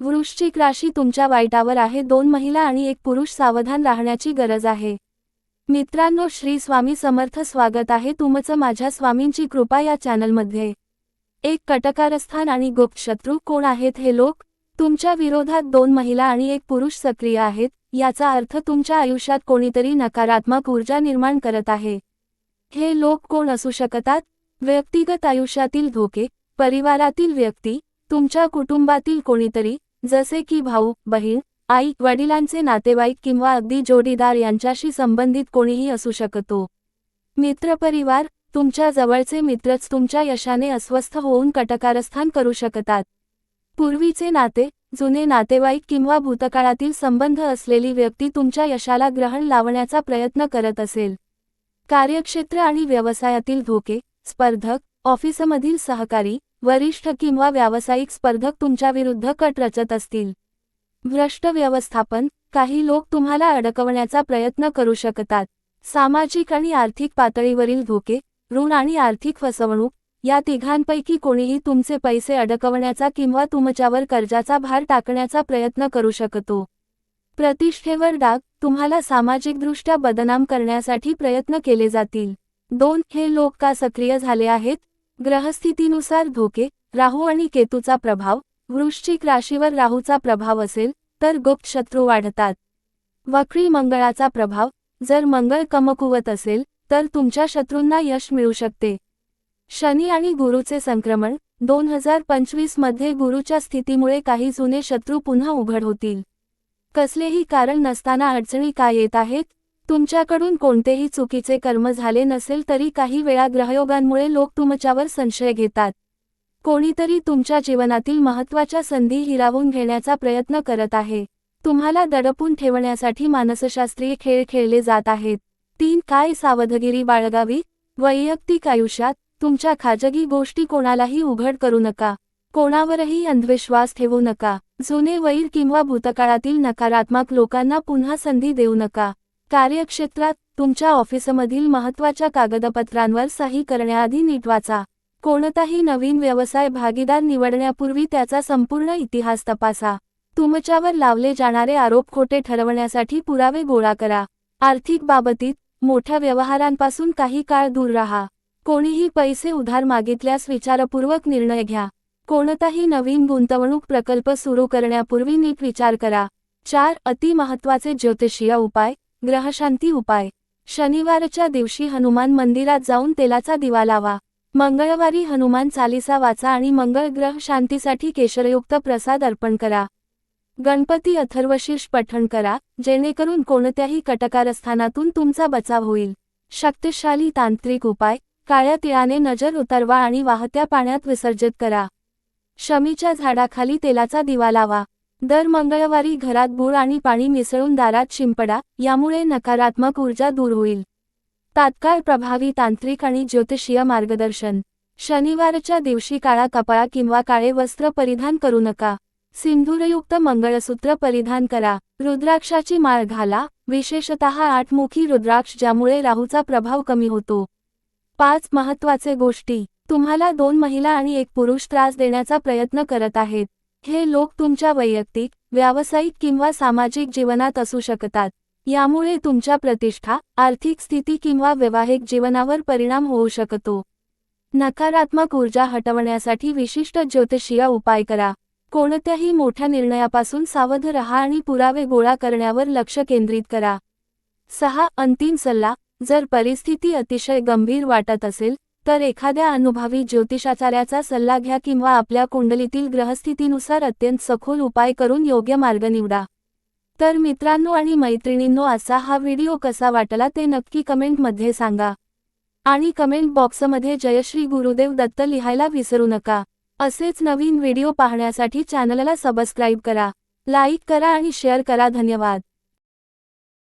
वृश्चिक राशी तुमच्या वाईटावर आहे. दोन महिला आणि एक पुरुष सावधान राहण्याची गरज आहे. मित्रांनो श्री स्वामी समर्थ स्वागत आहे तुमचं माझ्या स्वामींची कृपा या चॅनलमध्ये. एक कटकारस्थान आणि गुप्त शत्रू कोण आहेत हे लोक? तुमच्या विरोधात दोन महिला आणि एक पुरुष सक्रिय आहेत. याचा अर्थ तुमच्या आयुष्यात कोणीतरी नकारात्मक ऊर्जा निर्माण करत आहे. हे लोक कोण असू शकतात? व्यक्तिगत आयुष्यातील धोके परिवारातील व्यक्ती तुमच्या कुटुंबातील कोणीतरी जसे की भाऊ बहीण आई वडिलांचे नातेवाईक किंवा अगदी जोडीदार यांच्याशी संबंधित कोणीही असू शकतो. मित्रपरिवार तुमच्या जवळचे मित्रच तुमच्या यशाने अस्वस्थ होऊन कटकारस्थान करू शकतात. पूर्वीचे नाते जुने नातेवाईक किंवा भूतकाळातील संबंध असलेली व्यक्ती तुमच्या यशाला ग्रहण लावण्याचा प्रयत्न करत असेल. कार्यक्षेत्र आणि व्यवसायातील धोके स्पर्धक ऑफिसमधील सहकारी वरिष्ठ किंवा व्यावसायिक स्पर्धक तुमच्याविरुद्ध कट रचत असतील. भ्रष्ट व्यवस्थापन काही लोक तुम्हाला अडकवण्याचा प्रयत्न करू शकतात. सामाजिक आणि आर्थिक पातळीवरील धोके ऋण आणि आर्थिक फसवणूक या तिघांपैकी कोणीही तुमचे पैसे अडकवण्याचा किंवा तुमच्यावर कर्जाचा भार टाकण्याचा प्रयत्न करू शकतो. प्रतिष्ठेवर डाग तुम्हाला सामाजिकदृष्ट्या बदनाम करण्यासाठी प्रयत्न केले जातील. दोन हे लोक का सक्रिय झाले आहेत? ग्रहस्थितीनुसार धोके राहू आणि केतूचा प्रभाव वृश्चिक राशीवर राहूचा प्रभाव असेल तर गुप्त शत्रू वाढतात. वक्री मंगळाचा प्रभाव जर मंगळ कमकुवत असेल तर तुमच्या शत्रूंना यश मिळू शकते. शनी आणि गुरुचे संक्रमण दोन हजार पंचवीसमध्ये गुरुच्या स्थितीमुळे काही जुने शत्रू पुन्हा उघड होतील. कसलेही कारण नसताना अडचणी काय येत आहेत? तुमच्याकडून कोणतेही चुकीचे कर्म झाले नसेल तरी काही वेळा ग्रहयोगांमुळे लोक तुमच्यावर संशय घेतात. कोणीतरी तुमच्या जीवनातील महत्त्वाच्या संधी हिरावून घेण्याचा प्रयत्न करत आहे. तुम्हाला दडपून ठेवण्यासाठी मानसशास्त्रीय खेळ खेळले जात आहेत. तीन काय सावधगिरी बाळगावी? वैयक्तिक आयुष्यात तुमच्या खाजगी गोष्टी कोणालाही उघड करू नका. कोणावरही अंधविश्वास ठेवू नका. जुने वैर किंवा भूतकाळातील नकारात्मक लोकांना पुन्हा संधी देऊ नका. कार्यक्षेत्रात तुमच्या ऑफिसमधील महत्त्वाच्या कागदपत्रांवर सही करण्याआधी नीट वाचा. कोणताही नवीन व्यवसाय भागीदार निवडण्यापूर्वी त्याचा संपूर्ण इतिहास तपासा. तुमच्यावर लावले जाणारे आरोप खोटे ठरवण्यासाठी पुरावे गोळा करा. आर्थिक बाबतीत मोठ्या व्यवहारांपासून काही काळ दूर राहा. कोणीही पैसे उधार मागितल्यास विचारपूर्वक निर्णय घ्या. कोणताही नवीन गुंतवणूक प्रकल्प सुरू करण्यापूर्वी नीट विचार करा. चार अति महत्त्वाचे ज्योतिषीय उपाय ग्रहशांती उपाय. शनिवारच्या दिवशी हनुमान मंदिरात जाऊन तेलाचा दिवा लावा. मंगळवारी हनुमान चालिसा वाचा आणि मंगळ ग्रह शांतीसाठी केशरयुक्त प्रसाद अर्पण करा. गणपती अथर्वशीर्ष पठण करा जेणेकरून कोणत्याही कटकारस्थानातून तुमचा बचाव होईल. शक्तिशाली तांत्रिक उपाय काळ्या तिळाने नजर उतरवा आणि वाहत्या पाण्यात विसर्जित करा. शमीच्या झाडाखाली तेलाचा दिवा लावा. दर मंगळवारी घरात गूळ आणि पाणी मिसळून दारात शिंपडा यामुळे नकारात्मक ऊर्जा दूर होईल. तात्काळ प्रभावी तांत्रिक आणि ज्योतिषीय मार्गदर्शन. शनिवारच्या दिवशी काळा कपाळा किंवा काळे वस्त्र परिधान करू नका. सिंधूरयुक्त मंगळसूत्र परिधान करा. रुद्राक्षाची माळ घाला. विशेषतः आठमुखी रुद्राक्ष ज्यामुळे राहूचा प्रभाव कमी होतो. पाच महत्त्वाचे गोष्टी. तुम्हाला दोन महिला आणि एक पुरुष त्रास देण्याचा प्रयत्न करत आहेत. हे लोक तुमच्या वैयक्तिक व्यावसायिक किंवा सामाजिक जीवनात असू शकतात. यामुळे तुमच्या प्रतिष्ठा आर्थिक स्थिती किंवा वैवाहिक जीवनावर परिणाम होऊ शकतो. नकारात्मक ऊर्जा हटवण्यासाठी विशिष्ट ज्योतिषीय उपाय करा. कोणत्याही मोठ्या निर्णयापासून सावध रहा आणि पुरावे गोळा करण्यावर लक्ष केंद्रित करा. सहा. अंतिम सल्ला जर परिस्थिती अतिशय गंभीर वाटत असेल तर एखाद्या अनुभवी ज्योतिषाचार्याचा सल्ला घ्या किंवा आपल्या कुंडलीतील ग्रहस्थितीनुसार अत्यंत सखोल उपाय करून योग्य मार्ग निवडा. तर मित्रांनो आणि मैत्रिणींनो असा हा व्हिडिओ कसा वाटला ते नक्की कमेंटमध्ये सांगा. आणि कमेंट बॉक्समध्ये जयश्री गुरुदेव दत्त लिहायला विसरू नका. असेच नवीन व्हिडिओ पाहण्यासाठी चॅनलला सबस्क्राईब करा लाईक करा आणि शेअर करा. धन्यवाद.